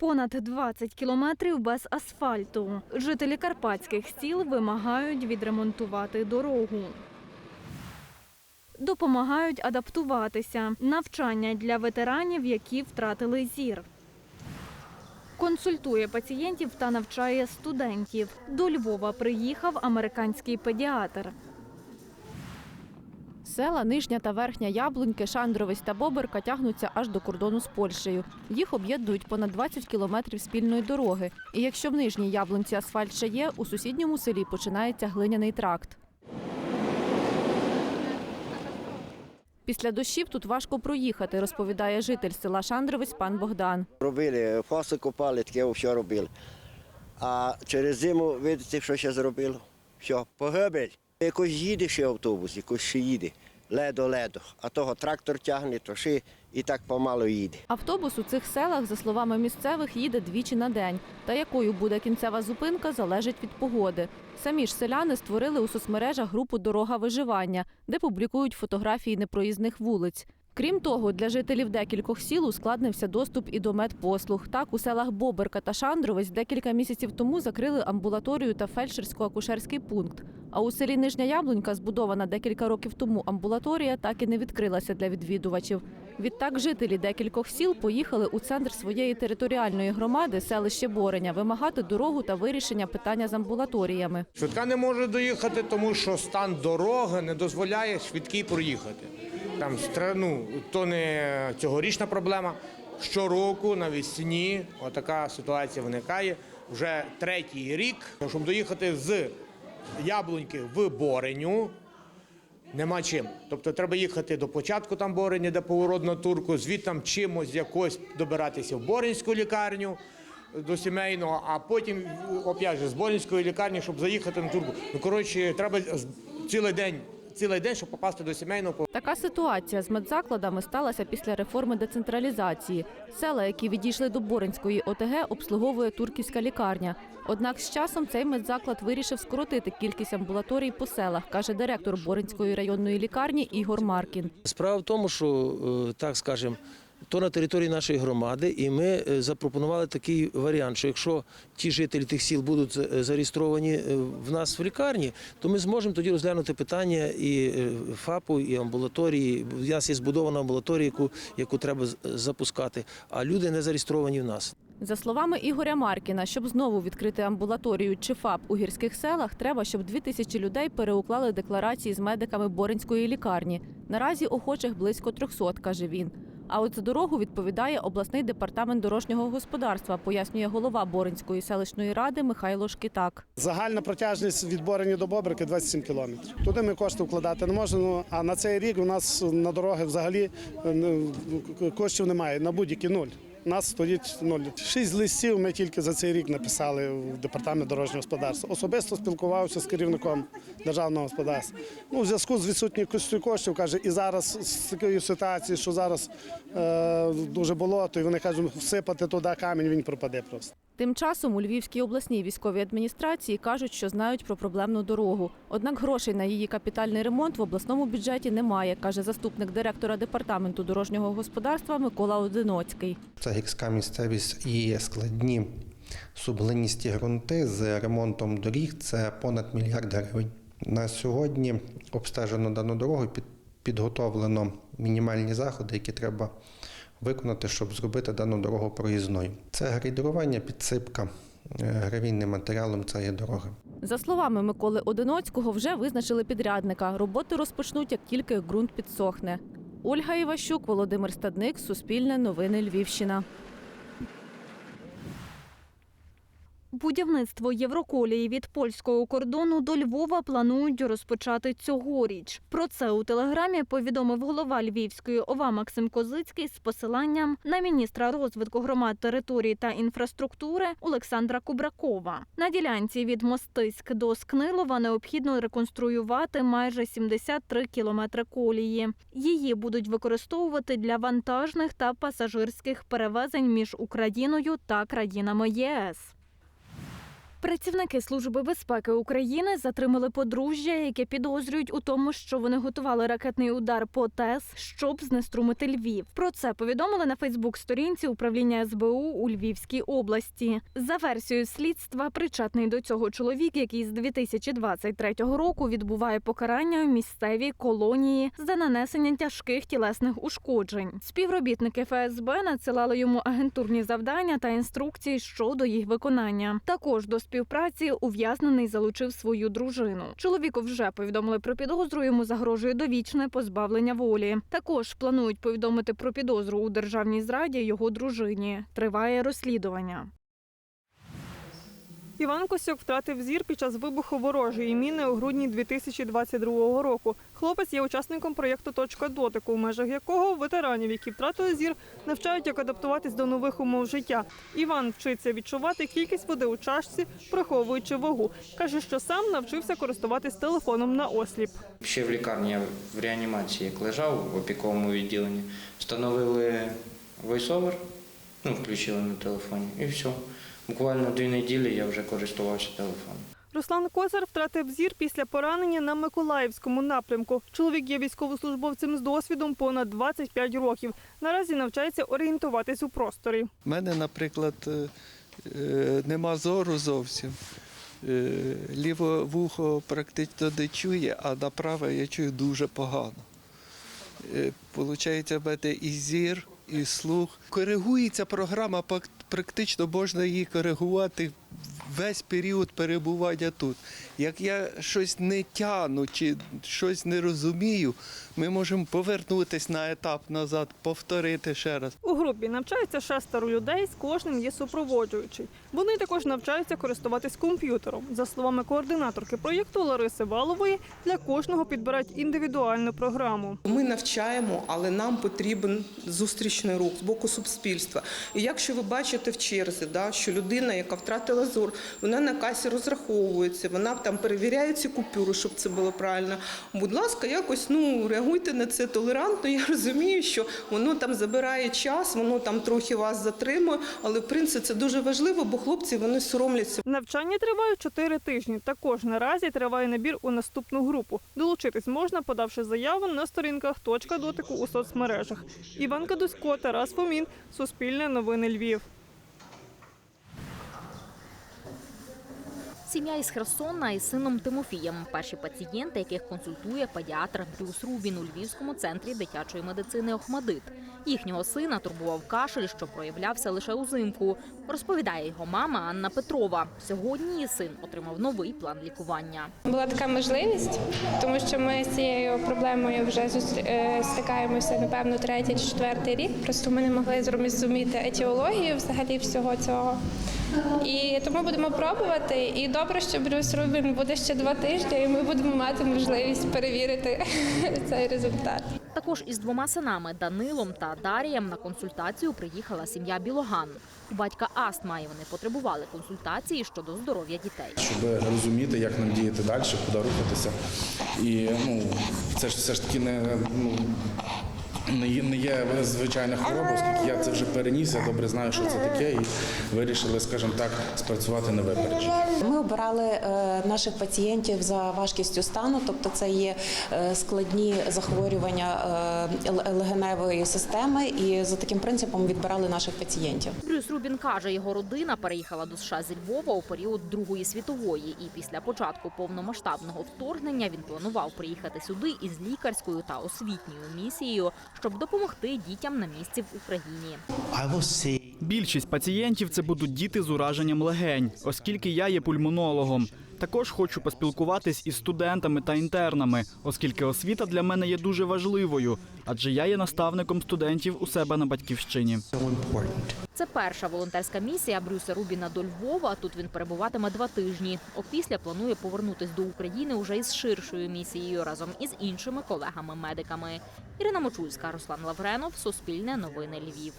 Понад 20 кілометрів без асфальту. Жителі карпатських сіл вимагають відремонтувати дорогу. Допомагають адаптуватися. Навчання для ветеранів, які втратили зір. Консультує пацієнтів та навчає студентів. До Львова приїхав американський педіатр. Села Нижня та Верхня Яблуньки, Шандровець та Боберка тягнуться аж до кордону з Польщею. Їх об'єднують понад 20 кілометрів спільної дороги. І якщо в Нижній Яблунці асфальт ще є, у сусідньому селі починається глиняний тракт. Після дощів тут важко проїхати, розповідає житель села Шандровець пан Богдан. Робили, фоси копали, таке все робили. А через зиму, видите, що ще зробило? Все, погибель. Якось їде ще автобус, якось ще їде. Ледо-ледо. А того трактор тягне, то ще і так помало їде. Автобус у цих селах, за словами місцевих, їде двічі на день. Та якою буде кінцева зупинка, залежить від погоди. Самі ж селяни створили у соцмережах групу Дорога виживання, де публікують фотографії непроїзних вулиць. Крім того, для жителів декількох сіл ускладнився доступ і до медпослуг. Так, у селах Боберка та Шандровець декілька місяців тому закрили амбулаторію та фельдшерсько-акушерський пункт. А у селі Нижня Яблунька, збудована декілька років тому амбулаторія, так і не відкрилася для відвідувачів. Відтак жителі декількох сіл поїхали у центр своєї територіальної громади, селище Бореня, вимагати дорогу та вирішення питання з амбулаторіями. Швидка не може доїхати, тому що стан дороги не дозволяє швидкій проїхати. Там ну, то не цьогорічна проблема. Щороку навесні отака ситуація виникає. Вже третій рік, щоб доїхати з Яблуньки в Бореню. Нема чим. Тобто треба їхати до початку там Бореня, де поворот на турку, звідтам чимось якось добиратися в Боринську лікарню до сімейного, а потім опять же з Боринської лікарні, щоб заїхати на турку. Ну коротше, треба цілий день, цілий день, щоб попасти до сімейного. Така ситуація з медзакладами сталася після реформи децентралізації. Села, які відійшли до Боринської ОТГ, обслуговує турківська лікарня. Однак з часом цей медзаклад вирішив скоротити кількість амбулаторій по селах, каже директор Боринської районної лікарні Ігор Маркін. Справа в тому, що е, так скажемо, то на території нашої громади, і ми е, запропонували такий варіант, що якщо ті жителі тих сіл будуть е, зареєстровані е, в нас в лікарні, то ми зможемо тоді розглянути питання і ФАПу, і амбулаторії. У нас є збудована амбулаторія, яку, яку треба запускати, а люди не зареєстровані в нас. За словами Ігоря Маркіна, щоб знову відкрити амбулаторію чи ФАП у гірських селах, треба, щоб дві тисячі людей переуклали декларації з медиками Боринської лікарні. Наразі охочих близько 300, каже він. А от за дорогу відповідає обласний департамент дорожнього господарства, пояснює голова Боринської селищної ради Михайло Шкітак. Загальна протяжність від Борені до Бобрики 27 кілометрів. Туди ми кошти вкладати не можемо. ну, А на цей рік у нас на дороги взагалі е, ну, коштів немає. На будь-які нуль. Нас стоїть нуль. Шість листів ми тільки за цей рік написали в департамент дорожнього господарства. Особисто спілкувався з керівником державного господарства. Ну, у зв'язку з відсутністю коштів каже, і зараз з такою ситуацією, що зараз е, дуже болото, і вони кажуть, всипати туди камінь, він пропаде просто. Тим часом у Львівській обласній військовій адміністрації кажуть, що знають про проблемну дорогу. Однак грошей на її капітальний ремонт в обласному бюджеті немає, каже заступник директора департаменту дорожнього господарства Микола Одиноцький. Це гірська місцевість і складні сублиністі ґрунти з ремонтом доріг це понад мільярд гривень. На сьогодні обстежено дану дорогу, під, підготовлено мінімальні заходи, які треба виконати, щоб зробити дану дорогу проїзною. Це грейдерування, підсипка е, гравійним матеріалом цієї дороги. За словами Миколи Одиноцького, вже визначили підрядника. Роботи розпочнуть, як тільки ґрунт підсохне. Ольга Іващук, Володимир Стадник, Суспільне новини Львівщина. Будівництво Євроколії від польського кордону до Львова планують розпочати цьогоріч. Про це у телеграмі повідомив голова Львівської ОВА Максим Козицький з посиланням на міністра розвитку громад території та інфраструктури Олександра Кубракова. На ділянці від Мостиськ до Скнилова необхідно реконструювати майже 73 кілометри колії. Її будуть використовувати для вантажних та пасажирських перевезень між Україною та країнами ЄС. Працівники Служби безпеки України затримали подружжя, яке підозрюють у тому, що вони готували ракетний удар по ТЕС, щоб знеструмити Львів. Про це повідомили на Фейсбук-сторінці управління СБУ у Львівській області. За версією слідства, причетний до цього чоловік, який з 2023 року відбуває покарання у місцевій колонії за нанесення тяжких тілесних ушкоджень. Співробітники ФСБ надсилали йому агентурні завдання та інструкції щодо їх виконання. Також до співпраці ув'язнений залучив свою дружину. Чоловіку вже повідомили про підозру. Йому загрожує довічне позбавлення волі. Також планують повідомити про підозру у державній зраді його дружині. Триває розслідування. Іван Косюк втратив зір під час вибуху ворожої міни у грудні 2022 року. Хлопець є учасником проєкту Точка дотику, у межах якого ветеранів, які втратили зір, навчають, як адаптуватись до нових умов життя. Іван вчиться відчувати кількість води у чашці, приховуючи вагу. каже, що сам навчився користуватись телефоном на осліп. Ще в лікарні в реанімації, як лежав в опіковому відділенні, встановили войсовер, ну, включили на телефоні, і все. Буквально дві неділі я вже користувався телефоном. Руслан Козар втратив зір після поранення на Миколаївському напрямку. Чоловік є військовослужбовцем з досвідом понад 25 років. Наразі навчається орієнтуватись у просторі. У мене, наприклад, е, е, нема зору зовсім. Е, Ліве вухо практично не чує, а на праве я чую дуже погано. Получається, в мене і зір, і слух. Коригується програма, практично можна її коригувати весь період перебування тут. Як я щось не тяну чи щось не розумію, ми можемо повернутися на етап назад, повторити ще раз. У групі навчаються шестеро людей, з кожним є супроводжуючий. Вони також навчаються користуватись комп'ютером. За словами координаторки проєкту Лариси Валової, для кожного підбирають індивідуальну програму. Ми навчаємо, але нам потрібен зустрічний рух з боку суспільства. І якщо ви бачите в черзі, да, що людина, яка втратила зор, вона на касі розраховується, вона там перевіряє ці купюри, щоб це було правильно. Будь ласка, якось ну реагуйте на це толерантно. Я розумію, що воно там забирає час, воно там трохи вас затримує, але в принципі це дуже важливо, бо хлопці вони соромляться. Навчання триває 4 тижні. Також наразі триває набір у наступну групу. Долучитись можна, подавши заяву на сторінках точка дотику у соцмережах. Іван Кадусько, Тарас Фомін, Суспільне новини Львів. Сім'я із Херсона із сином Тимофієм. Перші пацієнти, яких консультує педіатр Брюс Рубін у Львівському центрі дитячої медицини Охмадит. Їхнього сина турбував кашель, що проявлявся лише узимку. Розповідає його мама Анна Петрова. Сьогодні син отримав новий план лікування. Була така можливість, тому що ми з цією проблемою вже е, стикаємося, напевно, третій чи четвертий рік. Просто ми не могли зрозуміти етіологію взагалі всього цього. І тому будемо пробувати. І добре, що Брюс Рубін буде ще два тижні, і ми будемо мати можливість перевірити цей результат. Також із двома синами Данилом та Дарієм на консультацію приїхала сім'я Білоган. У батька астма, і вони потребували консультації щодо здоров'я дітей. щоб розуміти, як нам діяти далі, куди рухатися. І ну, це ж все ж таки не, ну, не, є, звичайна хвороба, оскільки я це вже переніс, я добре знаю, що це таке, і вирішили, скажімо так, спрацювати на випередження. Ми обирали е, наших пацієнтів за важкістю стану, тобто це є е, складні захворювання е, легеневої системи, і за таким принципом відбирали наших пацієнтів. Брюс Рубін каже, його родина переїхала до США зі Львова у період Другої світової, і після початку повномасштабного вторгнення він планував приїхати сюди із лікарською та освітньою місією, щоб допомогти дітям на місці в Україні. Більшість пацієнтів це будуть діти з ураженням легень, оскільки я є пульмонологом. Також хочу поспілкуватись із студентами та інтернами, оскільки освіта для мене є дуже важливою, адже я є наставником студентів у себе на батьківщині. Це перша волонтерська місія Брюса Рубіна до Львова. Тут він перебуватиме два тижні. Опісля планує повернутись до України уже із ширшою місією разом із іншими колегами-медиками. Ірина Мочульська, Руслан Лавренов, Суспільне новини Львів.